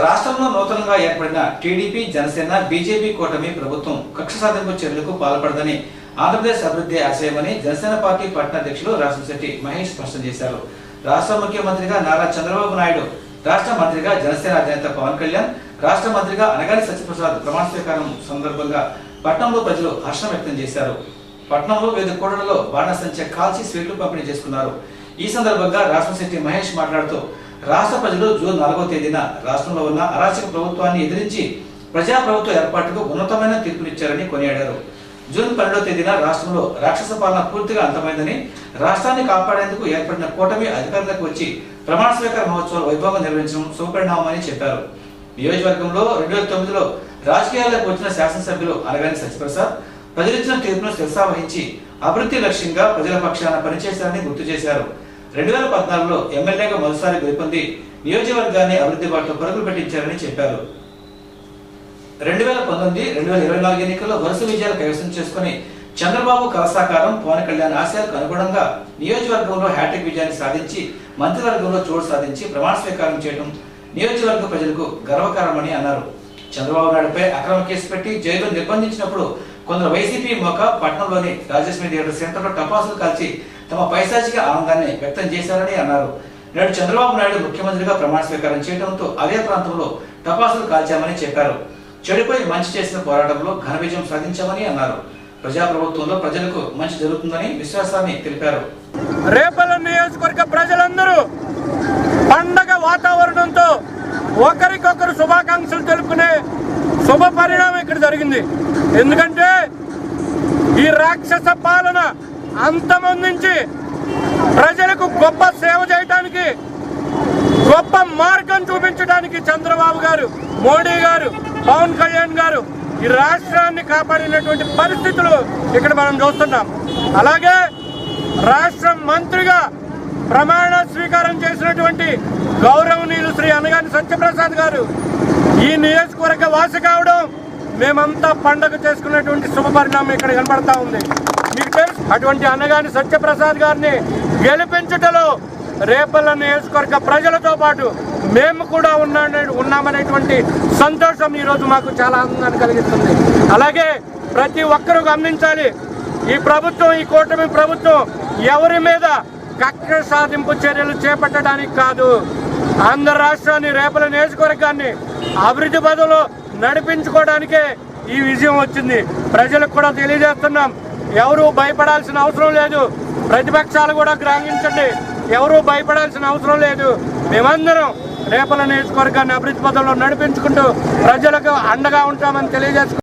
రాష్ట్రంలో నూతనంగా ఏర్పడిన టీడీపీ జనసేన బీజేపీ కూటమి ప్రభుత్వం కక్ష సాధింపు చర్యలకు పాల్పడదని ఆంధ్రప్రదేశ్ అభివృద్ధి ఆశయమని జనసేన పార్టీ పట్టణాధ్యక్షులు రాష్ట్రశెట్టి రాసంశెట్టి మహేష్ స్పష్టం చేశారు. రాష్ట్ర ముఖ్యమంత్రిగా నారా చంద్రబాబు నాయుడు రాష్ట్ర మంత్రిగా జనసేన అధినేత పవన్ కళ్యాణ్ రాష్ట్ర మంత్రిగా అనగాని సత్యప్రసాద్ ప్రమాణ స్వీకారం సందర్భంగా పట్టణంలో ప్రజలు హర్షం వ్యక్తం చేశారు. పట్నంలో వివిధ కూడలలో బాణసంచ కాల్చి స్వీట్లు పంపిణీ చేసుకున్నారు. ఈ సందర్భంగా రాష్ట్రశెట్టి మహేష్ మాట్లాడుతూ రాష్ట్ర ప్రజలు జూన్ నాలుగో తేదీన రాష్ట్రంలో ఉన్న అరాచక ప్రభుత్వాన్ని ఎదిరించి ప్రజా ప్రభుత్వ ఏర్పాటుకు ఉన్నతమైన తీర్పునిచ్చారని కొనియాడారు. జూన్ పన్నెండో తేదీన రాష్ట్రంలో రాక్షస పాలన పూర్తిగా అంతమైందని రాష్ట్రాన్ని కాపాడేందుకు ఏర్పడిన కూటమి అధికారులకు వచ్చి ప్రమాణ స్వీకార మహోత్సవాలు వైభవంగా నిర్వహించడం శుభపరిణామని చెప్పారు. నియోజకవర్గంలో రెండు వేల తొమ్మిదిలో రాజకీయాలకు వచ్చిన శాసనసభ్యులు అనగాని సత్యప్రసాద్ ప్రజలిచ్చిన తీర్పును శిరసావహించి అభివృద్ధి లక్ష్యంగా ప్రజల పక్షాన పనిచేశారని గుర్తు చేశారు. రెండు వేల పద్నాలుగులో ఎమ్మెల్యేగా మొదటిసారి గెలుపొంది నియోజకవర్గాన్ని అభివృద్ధి బాటలో పరుగులు పెట్టించారని చెప్పారు. రెండు వేల పంతొమ్మిది రెండు వేల ఇరవై నాలుగు ఎన్నికల్లో వరుస విజయాలు కైవసం చేసుకుని చంద్రబాబు కలసాకారం పవన్ కళ్యాణ్ ఆశయాలకు అనుగుణంగా నియోజకవర్గంలో హ్యాట్రిక్ విజయాన్ని సాధించి మంత్రివర్గంలో చోటు సాధించి ప్రమాణ స్వీకారం చేయడం నియోజకవర్గ ప్రజలకు గర్వకారమని అన్నారు. చంద్రబాబు నాయుడుపై అక్రమ కేసు పెట్టి జైలు నిర్బంధించినప్పుడు కొందరు వైసీపీ మొక్క పట్టణంలోని రాజలక్ష్మి థియేటర్ సెంటర్లో టపాసులు కాల్చి తమ పైశాచిక ఆనందాన్ని వ్యక్తం చేశారని అన్నారు. నేడు చంద్రబాబు నాయుడు ముఖ్యమంత్రిగా ప్రమాణ స్వీకారం చేయడంతో అదే ప్రాంతంలో టపాసులు కాల్చామని చెప్పారు. చెడుపై మంచి చేసిన పోరాటంలో ఘన విజయం సాధించామని అన్నారు. ప్రజాప్రభుత్వంలో ప్రజలకు మంచి జరుగుతుందని విశ్వాసాన్ని తెలిపారు. రేపల నియోజకవర్గ ప్రజలందరూ పండగ వాతావరణంతో ఒకరి జరిగింది. ఎందుకంటే ఈ రాక్షస పాలన అంతమొందించి ప్రజలకు గొప్ప సేవ చేయడానికి గొప్ప మార్గం చూపించడానికి చంద్రబాబు గారు మోడీ గారు పవన్ కళ్యాణ్ గారు ఈ రాష్ట్రాన్ని కాపాడినటువంటి పరిస్థితులు ఇక్కడ మనం చూస్తున్నాం. అలాగే రాష్ట్ర మంత్రిగా ప్రమాణ స్వీకారం చేసినటువంటి గౌరవనీయులు శ్రీ అనగాని సత్యప్రసాద్ గారు ఈ నియోజకవర్గ వాసి కావడం మేమంతా పండగ చేసుకునేటువంటి శుభ పరిణామం ఇక్కడ కనబడతా ఉంది. మీకు తెలుసు అటువంటి అనగాని సత్యప్రసాద్ గారిని గెలిపించుటలో రేపల్ల నియోజకవర్గ ప్రజలతో పాటు మేము కూడా ఉన్నా ఉన్నామనేటువంటి సంతోషం ఈరోజు మాకు చాలా ఆనందాన్ని కలిగిస్తుంది. అలాగే ప్రతి ఒక్కరూ గమనించాలి ఈ ప్రభుత్వం ఈ కూటమి ప్రభుత్వం ఎవరి మీద కక్ష సాధింపు చర్యలు చేపట్టడానికి కాదు. ఆంధ్ర రాష్ట్రాన్ని రేపల నియోజకవర్గాన్ని అభివృద్ధి బదులు నడిపించుకోవడానికే ఈ విజయం వచ్చింది. ప్రజలకు కూడా తెలియజేస్తున్నాం. ఎవరు భయపడాల్సిన అవసరం లేదు. ప్రతిపక్షాలు కూడా గ్రహించండి. ఎవరు భయపడాల్సిన అవసరం లేదు. మేమందరం రేపల నియోజకవర్గాన్ని అభివృద్ధి పదంలో నడిపించుకుంటూ ప్రజలకు అండగా ఉంటామని తెలియజేసుకుంటాం